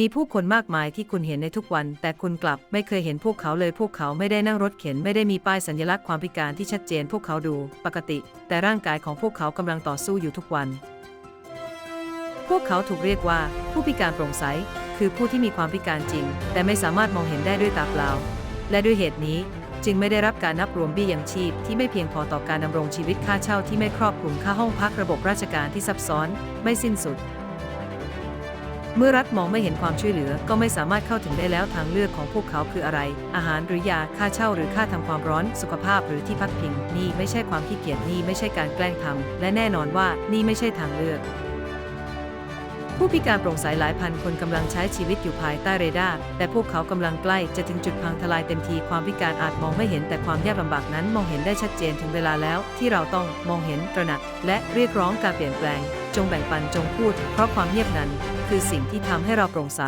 มีผู้คนมากมายที่คุณเห็นในทุกวัน แต่คุณกลับไม่เคยเห็นพวกเขาเลย พวกเขาไม่ได้นั่งรถเข็น ไม่ได้มีป้ายสัญลักษณ์ความพิการที่ชัดเจน พวกเขาดูปกติ แต่ร่างกายของพวกเขากำลังต่อสู้อยู่ทุกวัน พวกเขาถูกเรียกว่า ผู้พิการโปร่งใส คือผู้ที่มีความพิการจริง แต่ไม่สามารถมองเห็นได้ด้วยตาเปล่า และด้วยเหตุนี้ จึงไม่ได้รับการนับรวมเบี้ยยังชีพ ที่ไม่เพียงพอต่อการดำรงชีวิตค่าเช่าที่ไม่ครอบคลุมค่าห้องพักระบบราชการที่ซับซ้อน ไม่สิ้นสุด เมื่อรัฐมองไม่เห็นความช่วยเหลือ ก็ไม่สามารถเข้าถึงได้แล้วทางเลือกของพวกเขาคืออะไร อาหารหรือยา ค่าเช่าหรือค่าทำความร้อน สุขภาพหรือที่พักพิง นี่ไม่ใช่ความขี้เกียจ นี่ไม่ใช่การแกล้งทำและแน่นอนว่านี่ไม่ใช่ทางเลือกผู้พิการโปร่งใสหลายพันคนกำลังใช้ชีวิตอยู่ภายใต้เรดาร์ แต่พวกเขากำลังใกล้จะถึงจุดพังทลายเต็มทีความพิการอาจมองไม่เห็นแต่ความยากลำบากนั้นมองเห็นได้ชัดเจนถึงเวลาแล้ว ที่เราต้องมองเห็นตระหนักและเรียกร้องการเปลี่ยนแปลง จงแบ่งปันจงพูด เพราะความเงียบนั้น คือสิ่งที่ทำให้เราโปร่งใส